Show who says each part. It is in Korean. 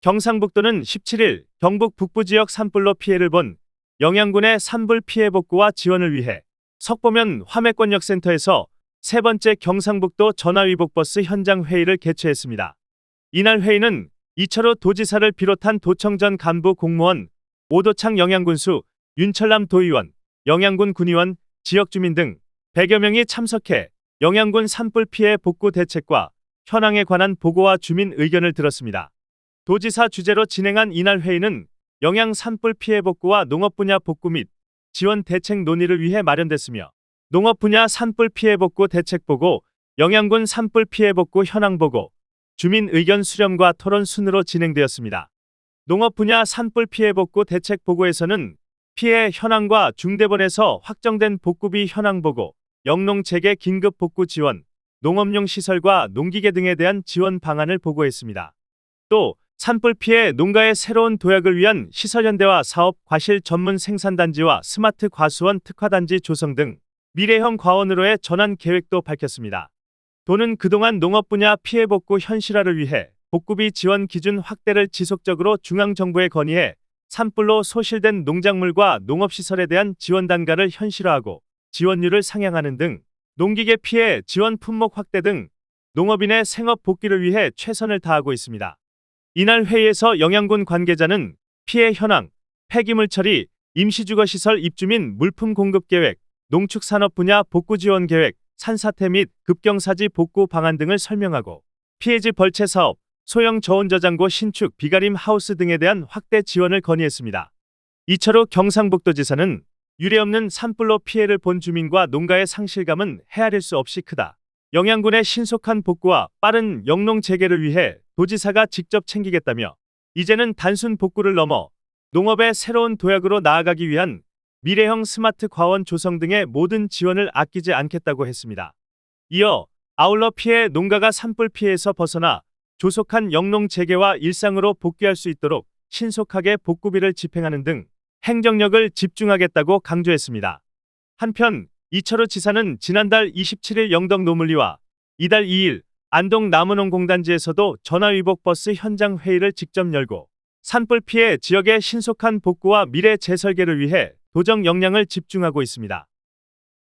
Speaker 1: 경상북도는 17일 경북 북부 지역 산불로 피해를 본 영양군의 산불 피해 복구와 지원을 위해 석보면 화매권역센터에서 세 번째 경상북도 전화위복버스 현장 회의를 개최했습니다. 이날 회의는 이철호 도지사를 비롯한 도청 전 간부 공무원, 오도창 영양군수, 윤철남 도의원, 영양군 군의원, 지역 주민 등 100여 명이 참석해 영양군 산불 피해 복구 대책과 현황에 관한 보고와 주민 의견을 들었습니다. 도지사 주재로 진행한 이날 회의는 영양 산불 피해 복구와 농업 분야 복구 및 지원 대책 논의를 위해 마련됐으며 농업 분야 산불 피해 복구 대책 보고, 영양군 산불 피해 복구 현황 보고, 주민 의견 수렴과 토론 순으로 진행되었습니다. 농업 분야 산불 피해 복구 대책 보고에서는 피해 현황과 중대본에서 확정된 복구비 현황 보고, 영농 재개 긴급 복구 지원, 농업용 시설과 농기계 등에 대한 지원 방안을 보고했습니다. 또 산불 피해 농가의 새로운 도약을 위한 시설 현대화 사업 과실 전문 생산단지와 스마트 과수원 특화단지 조성 등 미래형 과원으로의 전환 계획도 밝혔습니다. 도는 그동안 농업 분야 피해 복구 현실화를 위해 복구비 지원 기준 확대를 지속적으로 중앙정부에 건의해 산불로 소실된 농작물과 농업시설에 대한 지원 단가를 현실화하고 지원율을 상향하는 등 농기계 피해 지원 품목 확대 등 농업인의 생업 복귀를 위해 최선을 다하고 있습니다. 이날 회의에서 영양군 관계자는 피해 현황, 폐기물 처리, 임시주거시설 입주 민 물품 공급 계획, 농축산업 분야 복구 지원 계획, 산사태 및 급경사지 복구 방안 등을 설명하고 피해지 벌채 사업, 소형 저온저장고 신축 비가림 하우스 등에 대한 확대 지원을 건의했습니다. 이철호 경상북도지사는 유례없는 산불로 피해를 본 주민과 농가의 상실감은 헤아릴 수 없이 크다. 영양군의 신속한 복구와 빠른 영농 재개를 위해 도지사가 직접 챙기겠다며 이제는 단순 복구를 넘어 농업의 새로운 도약으로 나아가기 위한 미래형 스마트 과원 조성 등의 모든 지원을 아끼지 않겠다고 했습니다. 이어 아울러 피해 농가가 산불 피해에서 벗어나 조속한 영농 재개와 일상으로 복귀할 수 있도록 신속하게 복구비를 집행하는 등 행정력을 집중하겠다고 강조했습니다. 한편 이철호 지사는 지난달 27일 영덕 노물리와 이달 2일 안동 나무농공단지에서도 전화위복 버스 현장 회의를 직접 열고 산불 피해 지역의 신속한 복구와 미래 재설계를 위해 도정 역량을 집중하고 있습니다.